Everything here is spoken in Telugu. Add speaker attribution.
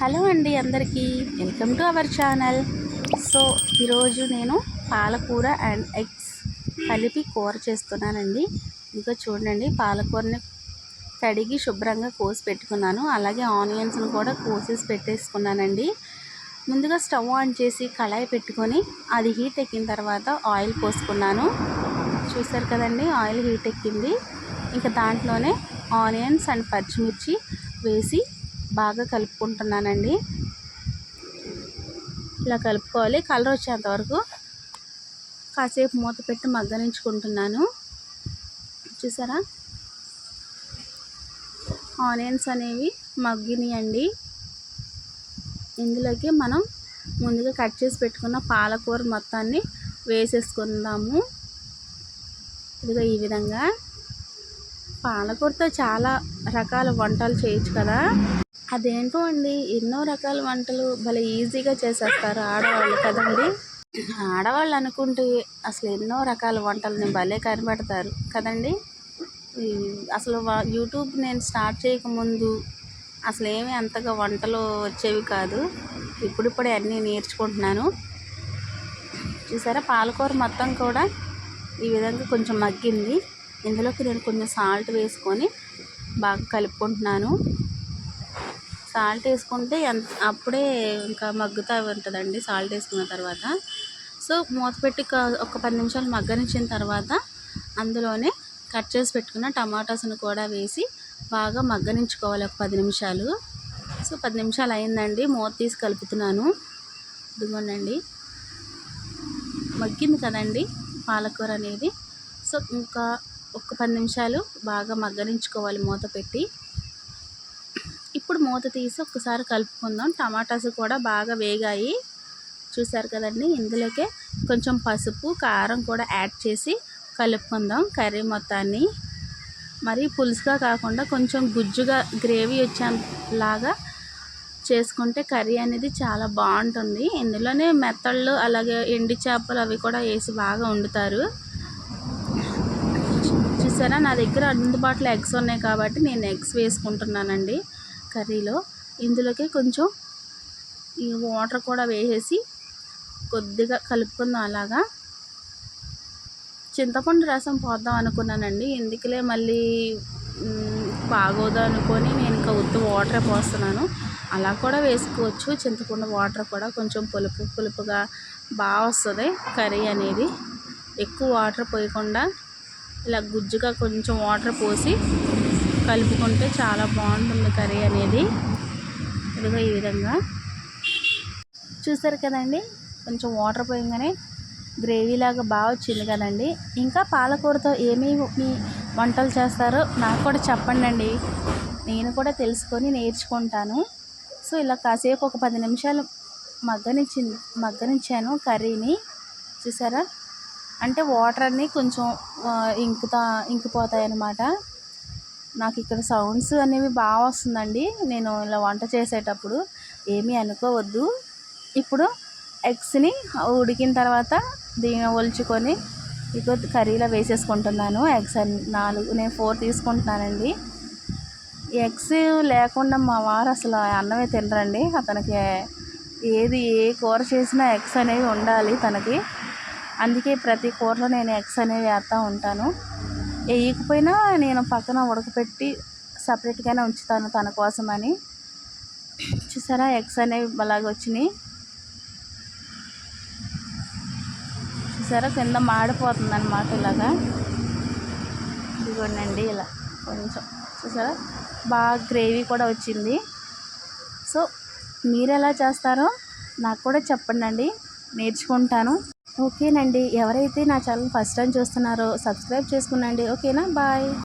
Speaker 1: హలో అండి అందరికీ. Welcome to our channel. So ఈరోజు నేను పాలకూర అండ్ ఎగ్స్ కలిపి కూర చేస్తున్నానండి. ఇంకా చూడండి పాలకూరని కడిగి శుభ్రంగా కోసి పెట్టుకున్నాను. అలాగే ఆనియన్స్ని కూడా కోసేసి పెట్టేసుకున్నానండి. ముందుగా స్టవ్ ఆన్ చేసి కళాయి పెట్టుకొని అది హీట్ ఎక్కిన తర్వాత ఆయిల్ పోసుకున్నాను. చూసారు కదండి ఆయిల్ హీట్ ఎక్కింది. ఇంకా దాంట్లోనే ఆనియన్స్ అండ్ పచ్చిమిర్చి వేసి బాగా కలుపుకుంటున్నానండి. ఇలా కలుపుకోవాలి. కలర్ వచ్చేంత వరకు కాసేపు మూత పెట్టి మగ్గనించుకుంటున్నాను. చూసారా? ఆనియన్స్ అనేవి మగ్గినాయండి. ఇందులోకి మనం ముందుగా కట్ చేసి పెట్టుకున్న పాలకూర మొత్తాన్ని వేసేసుకుందాము. ఇదిగో ఈ విధంగా. పాలకూరతో చాలా రకాల వంటలు చేయొచ్చు కదా. అదేంటో అండి ఎన్నో రకాల వంటలు భలే ఈజీగా చేసేస్తారు ఆడవాళ్ళు కదండి. ఆడవాళ్ళు అనుకుంటే అసలు ఎన్నో రకాల వంటలని భలే కనిపెడతారు కదండి. అసలు యూట్యూబ్ నేను స్టార్ట్ చేయకముందు అసలు ఏమి అంతగా వంటలు వచ్చేవి కాదు. ఇప్పుడిప్పుడే అన్నీ నేర్చుకుంటున్నాను. చూసారా పాలకూర మొత్తం కూడా ఈ విధంగా కొంచెం మగ్గింది. ఇందులోకి నేను కొంచెం సాల్ట్ వేసుకొని బాగా కలుపుకుంటున్నాను. సాల్ట్ వేసుకుంటే అప్పుడే ఇంకా మగ్గుతూ ఉంటుందండి సాల్ట్ వేసుకున్న తర్వాత. సో మూత పెట్టి ఒక పది నిమిషాలు మగ్గనిచ్చిన తర్వాత అందులోనే కట్ చేసి పెట్టుకున్న టమాటాస్ని కూడా వేసి బాగా మగ్గనించుకోవాలి ఒక పది నిమిషాలు. సో పది నిమిషాలు అయిందండి మూత తీసి కలుపుతున్నాను. ఇదిగోనండి మగ్గింది కదండి పాలకూర అనేది. సో ఇంకా ఒక పది నిమిషాలు బాగా మగ్గనించుకోవాలి మూత పెట్టి. ఇప్పుడు మూత తీసి ఒక్కసారి కలుపుకుందాం. టమాటాస్ కూడా బాగా వేగాయి. చూసారు కదండి? ఇందులోకే కొంచెం పసుపు కారం కూడా యాడ్ చేసి కలుపుకుందాం కర్రీ మొత్తాన్ని. మరి పులుసుగా కాకుండా కొంచెం గుజ్జుగా గ్రేవీ వచ్చేలాగా చేసుకుంటే కర్రీ అనేది చాలా బాగుంటుంది. ఇందులోనే మెత్తళ్ళు అలాగే ఎండి చేపలు అవి కూడా వేసి బాగా వండుతారు. చూసారా? నా దగ్గర అందుబాటులో ఎగ్స్ ఉన్నాయి కాబట్టి నేను ఎగ్స్ వేసుకుంటున్నానండి కర్రీలో. ఇందులోకి కొంచెం ఈ వాటర్ కూడా వేసేసి కొద్దిగా కలుపుకుందాం అలాగా. చింతపండు రసం పోద్దాం అనుకున్నానండి. ఎందుకులే మళ్ళీ బాగోదు అనుకొని నేను ఇంకా ఉత్తి వాటర్ పోస్తున్నాను. అలా కూడా వేసుకోవచ్చు. చింతపండు వాటర్ కూడా కొంచెం పులుపు పులుపుగా బాగా వస్తుంది కర్రీ అనేది. ఎక్కువ వాటర్ పోయకుండా ఇలా గుజ్జుగా కొంచెం వాటర్ పోసి కలుపుకుంటే చాలా బాగుంటుంది కర్రీ అనేది. ఇదిగో ఈ విధంగా. చూసారు కదండి? కొంచెం వాటర్ పోయంగానే గ్రేవీ లాగా బాగా వచ్చింది కదండి. ఇంకా పాలకూరతో ఏమేమి వంటలు చేస్తారో నాకు కూడా చెప్పండి అండి నేను కూడా తెలుసుకొని నేర్చుకుంటాను. సో ఇలా కాసేపు ఒక పది నిమిషాలు మగ్గనిచ్చింది మగ్గనిచ్చాను కర్రీని. చూసారా? అంటే వాటర్ అన్నీ కొంచెం ఇంకుతా ఇంకిపోతాయి అన్నమాట నాకు ఇక్కడ సౌండ్స్ అనేవి బాగా వస్తుందండి. నేను ఇలా వంట చేసేటప్పుడు ఏమీ అనుకోవద్దు. ఇప్పుడు ఎగ్స్ని ఉడికిన తర్వాత దీన్ని ఒలుచుకొని ఇక కర్రీలో వేసేసుకుంటున్నాను. ఎగ్స్ నాలుగు నేను ఫోర్ తీసుకుంటున్నానండి. ఎగ్స్ లేకుండా మా వారు అసలు అన్నమే తినరండి. అతనికి ఏది ఏ కూర చేసినా ఎగ్స్ అనేవి ఉండాలి తనకి. అందుకే ప్రతి కూరలో నేను ఎగ్స్ అనేవి వేస్తూ ఉంటాను. వేయకపోయినా నేను పక్కన ఉడకపెట్టి సపరేట్గానే ఉంచుతాను తన కోసమని. చూసారా ఎగ్స్ అనేవి అలాగ వచ్చినాయి. చూసారా కింద మాడిపోతుంది అనమాట ఇలాగా. ఇదిగోనండి ఇలా కొంచెం. చూసారా బాగా గ్రేవీ కూడా వచ్చింది. సో మీరు ఎలా చేస్తారో నాకు కూడా చెప్పండి నేర్చుకుంటాను. ఓకేనండి. ఎవరైతే నా ఛానల్ ఫస్ట్ టైం చూస్తున్నారో సబ్స్క్రైబ్ చేసుకునండి. ఓకేనా? బాయ్.